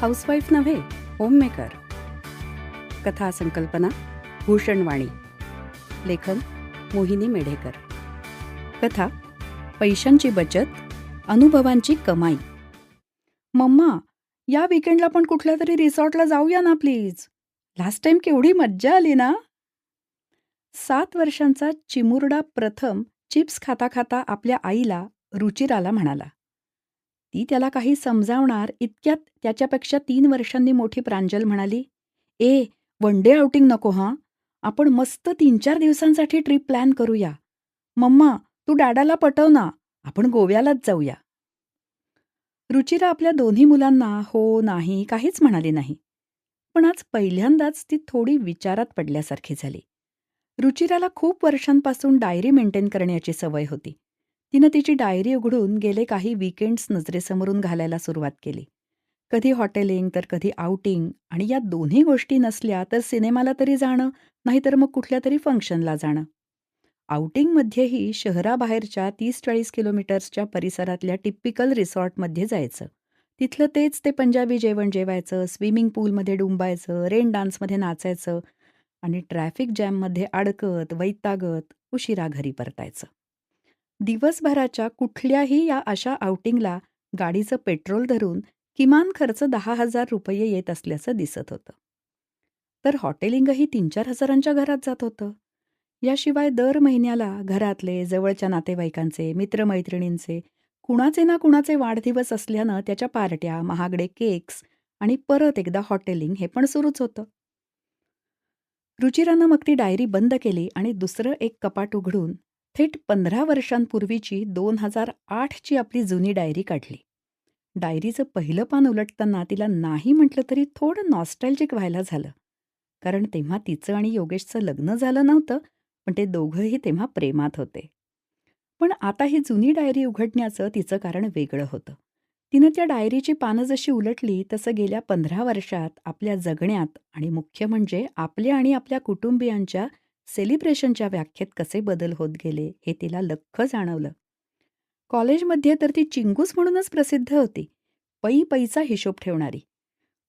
Housewife नव्हे homemaker कथा संकल्पना भूषणवाणी. लेखन मोहिनी मेढेकर. कथा पैशांची बचत अनुभवांची कमाई. मम्मा या विकेंडला पण कुठल्या तरी रिसॉर्टला जाऊया ना प्लीज लास्ट टाइम केवढी मज्जा आली ना? सात वर्षांचा चिमुरडा प्रथम चिप्स खाता खाता आपल्या आईला रुचिराला म्हणाला ती त्याला काही समजावणार इतक्यात त्याच्यापेक्षा तीन वर्षांनी मोठी प्रांजल म्हणाली ए वन डे आउटिंग नको हां. आपण मस्त तीन चार दिवसांसाठी ट्रिप प्लॅन करूया. मम्मा तू डॅडाला पटव ना. आपण गोव्यालाच जाऊया. रुचिरा आपल्या दोन्ही मुलांना हो नाही काहीच म्हणाली नाही. पण आज पहिल्यांदाच ती थोडी विचारात पडल्यासारखी झाली. रुचिराला खूप वर्षांपासून डायरी मेंटेन करण्याची सवय होती. तिनं तिची डायरी उघडून गेले काही वीकेंड्स नजरेसमोरून घालायला सुरुवात केली. कधी हॉटेलिंग तर कधी आउटिंग आणि या दोन्ही गोष्टी नसल्या तर सिनेमाला तरी जाणं नाहीतर मग कुठल्या तरी फंक्शनला जाणं. आउटिंगमध्येही शहराबाहेरच्या तीस चाळीस किलोमीटर्सच्या परिसरातल्या टिपिकल रिसॉर्टमध्ये जायचं. तिथलं तेच ते पंजाबी जेवण जेवायचं स्विमिंग पूलमध्ये डुंबायचं रेन डान्समध्ये नाचायचं आणि ट्रॅफिक जॅममध्ये अडकत वैतागत उशिरा घरी परतायचं. दिवसभराच्या कुठल्याही या अशा आउटिंगला गाडीचं पेट्रोल धरून किमान खर्च दहा हजार रुपये येत असल्याचं दिसत होतं. तर हॉटेलिंगही तीन चार हजारांच्या घरात जात होतं. याशिवाय दर महिन्याला घरातले जवळच्या नातेवाईकांचे मित्रमैत्रिणींचे कुणाचे ना कुणाचे वाढदिवस असल्यानं त्याच्या पार्ट्या महागडे केक्स आणि परत एकदा हॉटेलिंग हे पण सुरूच होतं. रुचिरानं मग ती डायरी बंद केली आणि दुसरं एक कपाट उघडून थेट पंधरा वर्षांपूर्वीची दोन हजार आठची आपली जुनी डायरी काढली. डायरीचं पहिलं पान उलटताना तिला नाही म्हटलं तरी थोडं नॉस्टॅल्जिक व्हायला झालं. कारण तेव्हा तिचं आणि योगेशचं लग्न झालं नव्हतं पण ते दोघंही तेव्हा प्रेमात होते. पण आता ही जुनी डायरी उघडण्याचं तिचं कारण वेगळं होतं. तिनं त्या डायरीची पानं जशी उलटली तसं गेल्या पंधरा वर्षात आपल्या जगण्यात आणि मुख्य म्हणजे आपल्या आणि आपल्या कुटुंबियांच्या सेलिब्रेशनच्या व्याख्येत कसे बदल होत गेले हे तिला लख्ख जाणवलं. कॉलेजमध्ये तर ती चिंगूस म्हणूनच प्रसिद्ध होती. पै पैचा हिशोब ठेवणारी.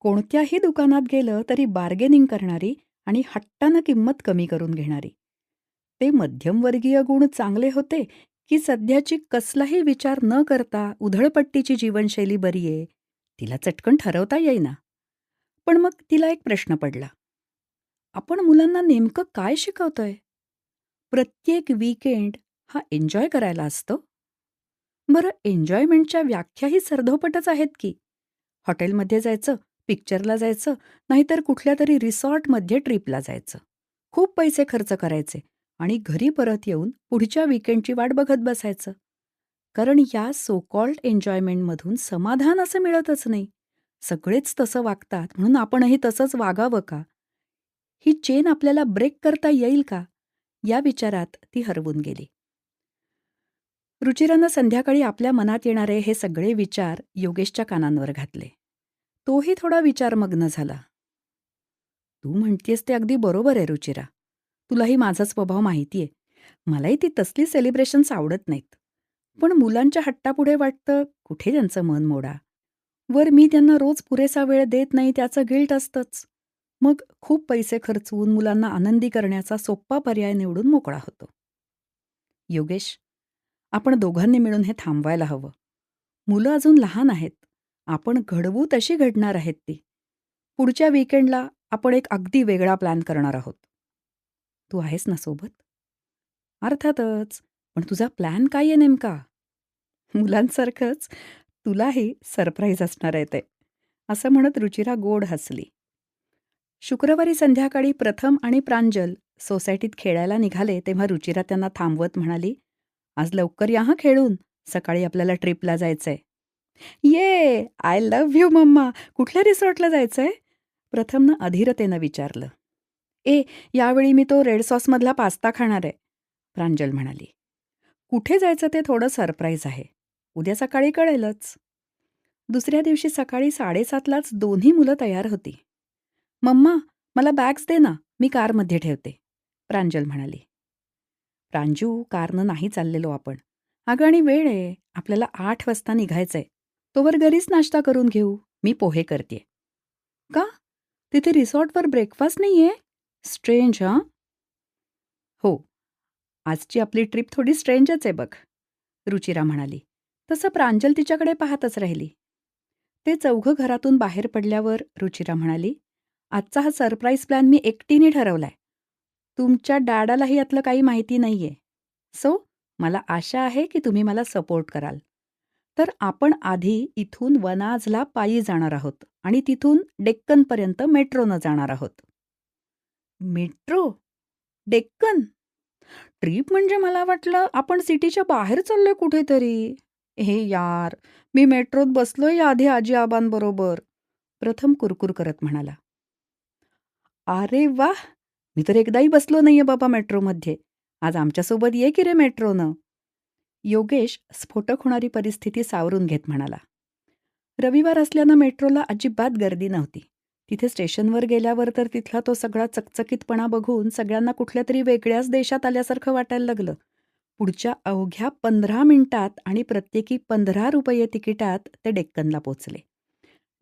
कोणत्याही दुकानात गेलं तरी बार्गेनिंग करणारी आणि हट्टानं किंमत कमी करून घेणारी. ते मध्यमवर्गीय गुण चांगले होते की सध्याची कसलाही विचार न करता उधळपट्टीची जीवनशैली बरी आहे तिला चटकन ठरवता येईना. पण मग तिला एक प्रश्न पडला. आपण मुलांना नेमकं काय शिकवतोय? प्रत्येक वीकेंड हा एन्जॉय करायला असतो? बरं एन्जॉयमेंटच्या व्याख्याही सरधोपटच आहेत की? हॉटेलमध्ये जायचं पिक्चरला जायचं नाहीतर कुठल्या तरी रिसॉर्टमध्ये ट्रिपला जायचं. खूप पैसे खर्च करायचे आणि घरी परत येऊन पुढच्या वीकेंडची वाट बघत बसायचं. कारण या सोकॉल्ड एन्जॉयमेंटमधून समाधान असं मिळतच नाही. सगळेच तसं वागतात म्हणून आपणही तसंच वागावं का? ही चेन आपल्याला ब्रेक करता येईल का? या विचारात ती हरवून गेली. रुचिरानं संध्याकाळी आपल्या मनात येणारे हे सगळे विचार योगेशच्या कानांवर घातले. तोही थोडा विचारमग्न झाला. तू म्हणतेस ते अगदी बरोबर आहे रुचिरा. तुलाही माझा स्वभाव माहितीये. मलाही ती तसली सेलिब्रेशन्स आवडत नाहीत. पण मुलांच्या हट्टापुढे वाटतं कुठे त्यांचं मन मोडा? वर मी त्यांना रोज पुरेसा वेळ देत नाही त्याचं गिल्ट असतंच. मग खूप पैसे खर्चवून मुलांना आनंदी करण्याचा सोप्पा पर्याय निवडून मोकळा होतो. योगेश आपण दोघांनी मिळून हे थांबवायला हवं. मुलं अजून लहान आहेत. आपण घडवू तशी घडणार आहेत ती. पुढच्या विकेंडला आपण एक अगदी वेगळा प्लॅन करणार आहोत. तू आहेस ना सोबत? अर्थातच पण तुझा प्लॅन काय आहे नेमका? मुलांसारखंच तुलाही सरप्राईज असणार आहे ते. असं म्हणत रुचिरा गोड हसली. शुक्रवारी संध्याकाळी प्रथम आणि प्रांजल सोसायटीत खेळायला निघाले तेव्हा रुचिरा त्यांना थांबवत म्हणाली आज लवकर या हं खेळून. सकाळी आपल्याला ट्रिपला जायचंय. ये आय लव्ह यू मम्मा. कुठल्या रिसॉर्टला जायचंय? प्रथमनं अधीरतेनं विचारलं. ए यावेळी मी तो रेड सॉसमधला पास्ता खाणार आहे. प्रांजल म्हणाली. कुठे जायचं ते थोडं सरप्राईज आहे. उद्या सकाळी कळेलच. दुसऱ्या दिवशी सकाळी साडेसातलाच दोन्ही मुलं तयार होती. मम्मा मला बॅग्स दे ना मी कारमध्ये ठेवते. प्रांजल म्हणाली. प्रांजू कारनं नाही चाललेलो आपण. अगं आणि वेळ आहे आपल्याला आठ वाजता निघायचंय. तोवर घरीच नाश्ता करून घेऊ मी पोहे करते. का? तिथे रिसॉर्टवर ब्रेकफास्ट नाहीये? स्ट्रेंज हां? हो. आजची आपली ट्रिप थोडी स्ट्रेंजच आहे बघ रुचिरा म्हणाली. तसं प्रांजल तिच्याकडे पाहतच राहिली. ते चौघं घरातून बाहेर पडल्यावर रुचिरा म्हणाली आजचा हा सरप्राईज प्लॅन मी एकटीने ठरवलाय. तुमच्या डॅडालाही यातलं काही माहिती नाहीये. सो मला आशा आहे की तुम्ही मला सपोर्ट कराल. तर आपण आधी इथून वनाजला पायी जाणार आहोत आणि तिथून डेक्कनपर्यंत मेट्रोनं जाणार आहोत. मेट्रो? डेक्कन? ट्रिप म्हणजे मला वाटलं आपण सिटीच्या बाहेर चाललोय कुठेतरी. हे यार मी मेट्रोत बसलोय या आधी आजी आबांबरोबर. प्रथम कुरकुर करत म्हणाला. अरे वा! मी तर एकदाही बसलो नाहीये बाबा मेट्रोमध्ये. आज आमच्यासोबत ये की रे मेट्रोनं? योगेश स्फोटक होणारी परिस्थिती सावरून घेत म्हणाला. रविवार असल्यानं मेट्रोला अजिबात गर्दी नव्हती. तिथे स्टेशनवर गेल्यावर तर तिथला तो सगळा चकचकीतपणा बघून सगळ्यांना कुठल्या तरी वेगळ्याच देशात आल्यासारखं वाटायला लागलं. पुढच्या अवघ्या पंधरा मिनिटात आणि प्रत्येकी पंधरा रुपये तिकिटात ते डेक्कनला पोचले.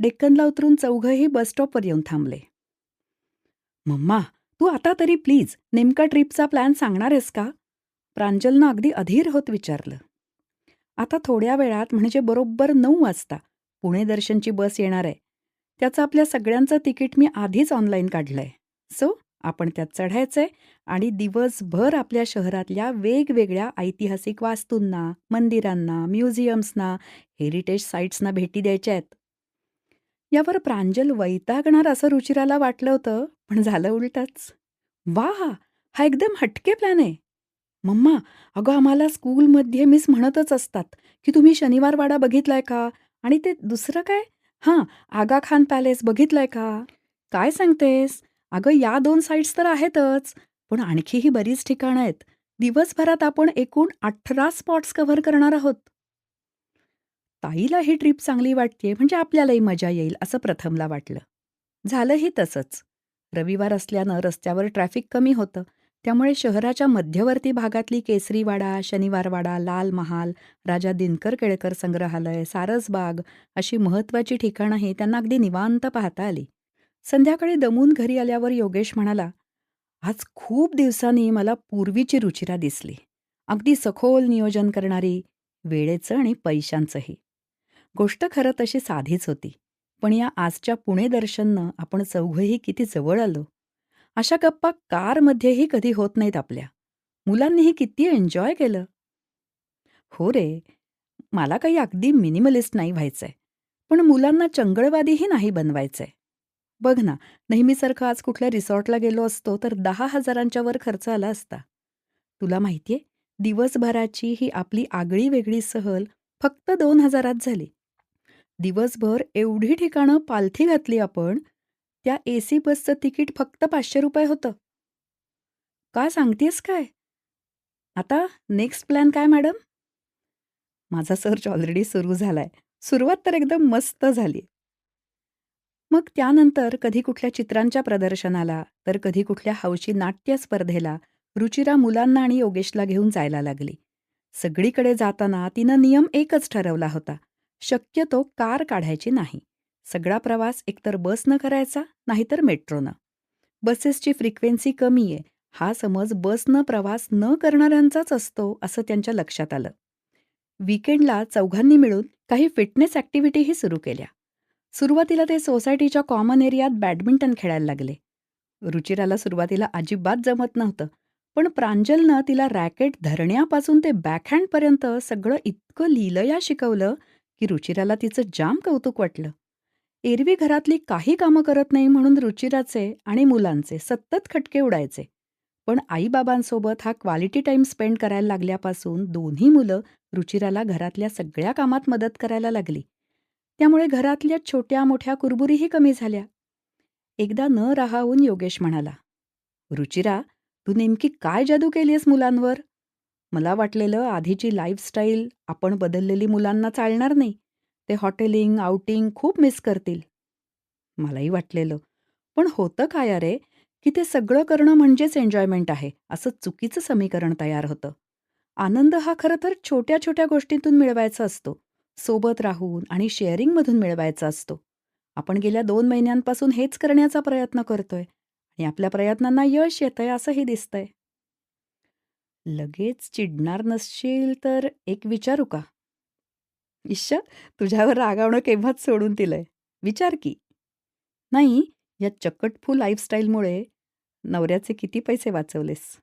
डेक्कनला उतरून चौघंही बसस्टॉपवर येऊन थांबले. मम्मा तू आता तरी प्लीज नेमका ट्रिपचा प्लॅन सांगणार आहेस का? प्रांजलनं अगदी अधीर होत विचारलं. आता थोड्या वेळात म्हणजे बरोबर नऊ वाजता पुणे दर्शनची बस येणार आहे. त्याचं आपल्या सगळ्यांचं तिकीट मी आधीच ऑनलाईन काढलंय. सो आपण त्यात चढायचंय आणि दिवसभर आपल्या शहरातल्या वेगवेगळ्या ऐतिहासिक वास्तूंना मंदिरांना म्युझियम्सना हेरिटेज साईट्सना भेटी द्यायच्या आहेत. यावर प्रांजल वैतागणार असं रुचिराला वाटलं होतं. पण झालं उलटच. वा हा एकदम हटके प्लॅन आहे. मम्मा अगं आम्हाला स्कूलमध्ये मिस म्हणतच असतात की तुम्ही शनिवारवाडा बघितलाय का? आणि ते दुसरं काय? हां आगा खान पॅलेस बघितलंय का? काय सांगतेस? अगं या दोन साईट्स तर आहेतच पण आणखीही बरीच ठिकाणं आहेत. दिवसभरात आपण एकूण अठरा स्पॉट्स कव्हर करणार आहोत. ताईला ही ट्रिप चांगली वाटते म्हणजे आपल्यालाही मजा येईल असं प्रथमला वाटलं. झालंही तसंच. रविवार असल्यानं रस्त्यावर ट्रॅफिक कमी होतं. त्यामुळे शहराच्या मध्यवर्ती भागातली केसरीवाडा शनिवारवाडा लाल महाल राजा दिनकर केळकर संग्रहालय सारसबाग अशी महत्त्वाची ठिकाणंही त्यांना अगदी निवांत पाहता आली. संध्याकाळी दमून घरी आल्यावर योगेश म्हणाला आज खूप दिवसांनी मला पूर्वीची रुचिरा दिसली. अगदी सखोल नियोजन करणारी वेळेचं आणि पैशांचंही. गोष्ट खरं तशी साधीच होती. पण या आजच्या पुणे दर्शननं आपण चौघही किती जवळ आलो. अशा गप्पा कारमध्येही कधी होत नाहीत आपल्या. मुलांनीही किती एन्जॉय केलं. हो रे मला काही अगदी मिनिमलिस्ट नाही व्हायचंय पण मुलांना चंगळवादीही नाही बनवायचंय. बघ ना नेहमीसारखं आज कुठल्या रिसॉर्टला गेलो असतो तर दहा हजारांच्या वर खर्च आला असता. तुला माहितीये दिवसभराची ही आपली आगळी वेगळी सहल फक्त दोन हजारात झाली. दिवसभर एवढी ठिकाणं पालथी घातली आपण त्या ए सी बसचं तिकीट फक्त पाचशे रुपये होतं. का सांगतेस काय? आता नेक्स्ट प्लॅन काय मॅडम? माझा सर्च ऑलरेडी सुरू झालाय. सुरुवात तर एकदम मस्त झाली मग त्यानंतर कधी कुठल्या चित्रांच्या प्रदर्शनाला तर कधी कुठल्या हौशी नाट्य स्पर्धेला रुचिरा मुलांना आणि योगेशला घेऊन जायला लागली. सगळीकडे जाताना तिनं नियम एकच ठरवला होता. शक्यतो कार काढायची नाही. सगळा प्रवास एकतर बसनं करायचा नाहीतर मेट्रोनं. बसेसची फ्रिक्वेन्सी कमी आहे. हा समज बसनं प्रवास न करणाऱ्यांचाच असतो असं त्यांच्या लक्षात आलं. विकेंडला चौघांनी मिळून काही फिटनेस ॲक्टिव्हिटीही सुरू केल्या. सुरुवातीला ते सोसायटीच्या कॉमन एरियात बॅडमिंटन खेळायला लागले. रुचिराला सुरुवातीला अजिबात जमत नव्हतं पण प्रांजलनं तिला रॅकेट धरण्यापासून ते बॅकहँडपर्यंत सगळं इतकं लिलया शिकवलं की रुचिराला तिचं जाम कौतुक वाटलं. एरवी घरातली काही कामं करत नाही म्हणून रुचिराचे आणि मुलांचे सतत खटके उडायचे. पण आईबाबांसोबत हा क्वालिटी टाईम स्पेंड करायला लागल्यापासून दोन्ही मुलं रुचिराला घरातल्या सगळ्या कामात मदत करायला लागली. त्यामुळे घरातल्या छोट्या मोठ्या कुरबुरीही कमी झाल्या. एकदा न राहावून योगेश म्हणाला रुचिरा तू नेमकी काय जादू केलीयस मुलांवर? मला वाटलेलं आधीची लाईफस्टाईल आपण बदललेली मुलांना चालणार नाही. ते हॉटेलिंग आउटिंग खूप मिस करतील. मलाही वाटलेलं. पण होतं काय अरे? की ते सगळं करणं म्हणजेच एन्जॉयमेंट आहे असं चुकीचं समीकरण तयार होतं. आनंद हा खरं तर छोट्या छोट्या गोष्टींतून मिळवायचा असतो. सोबत राहून आणि शेअरिंगमधून मिळवायचा असतो. आपण गेल्या दोन महिन्यांपासून हेच करण्याचा प्रयत्न करतोय आणि आपल्या प्रयत्नांना यश येतंय असंही दिसतंय. लगेच चिडणार नसशील तर एक विचारू का? इश्श तुझ्यावर रागावणं केव्हाच सोडून दिलंय? विचार की. नाही या चकटफू लाईफस्टाईलमुळे नवऱ्याचे किती पैसे वाचवलेस?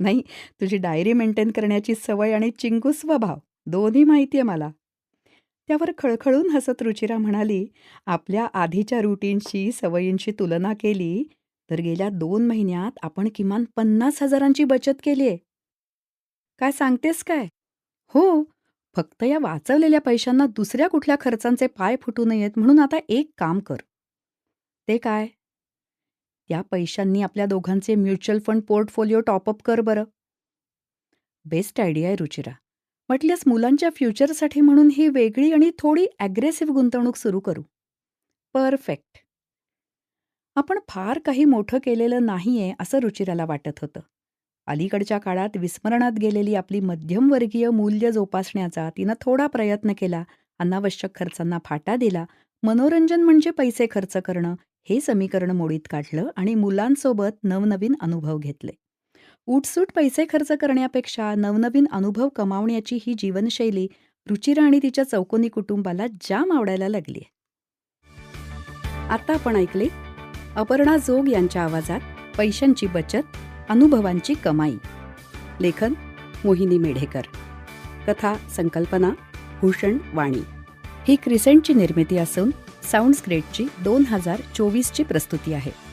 नाही तुझी डायरी मेंटेन करण्याची सवय आणि चिंगू स्वभाव दोन्ही माहिती आहे मला. त्यावर खळखळून हसत रुचिरा म्हणाली आपल्या आधीच्या रुटीनशी सवयींशी तुलना केली तर गेल्या दोन महिन्यात आपण किमान पन्नास हजारांची बचत केली आहे काय सांगतेस काय? हो फक्त या वाचवलेल्या पैशांना दुसऱ्या कुठल्या खर्चांचे पाय फुटू नयेत म्हणून आता एक काम कर. ते काय? त्या पैशांनी आपल्या दोघांचे म्युच्युअल फंड पोर्टफोलिओ टॉपअप कर बरं. बेस्ट आयडिया आहे रुचिरा. म्हटल्यास मुलांच्या फ्युचरसाठी म्हणून ही वेगळी आणि थोडी ॲग्रेसिव्ह गुंतवणूक सुरू करू. परफेक्ट. आपण फार काही मोठं केलेलं नाहीये असं रुचिराला वाटत होतं. अलीकडच्या काळात विस्मरणात गेलेली आपली मध्यमवर्गीय मूल्य जोपासण्याचा तिनं थोडा प्रयत्न केला अनावश्यक खर्चांना फाटा दिला मनोरंजन म्हणजे पैसे खर्च करणं हे समीकरण मोडीत काढलं आणि मुलांसोबत नवनवीन अनुभव घेतले. उठसूट पैसे खर्च करण्यापेक्षा नवनवीन अनुभव कमावण्याची ही जीवनशैली रुचिरा आणि तिच्या चौकोनी कुटुंबाला जाम आवडायला लागली आता आपण ऐकले अपर्णा जोग यांच्या आवाजात पैशांची बचत अनुभवांची कमाई. लेखन मोहिनी मेढेकर. कथा संकल्पना भूषण वाणी. ही क्रिसेंटची निर्मिती असून साऊंड दोन हजार चोवीसची प्रस्तुती आहे.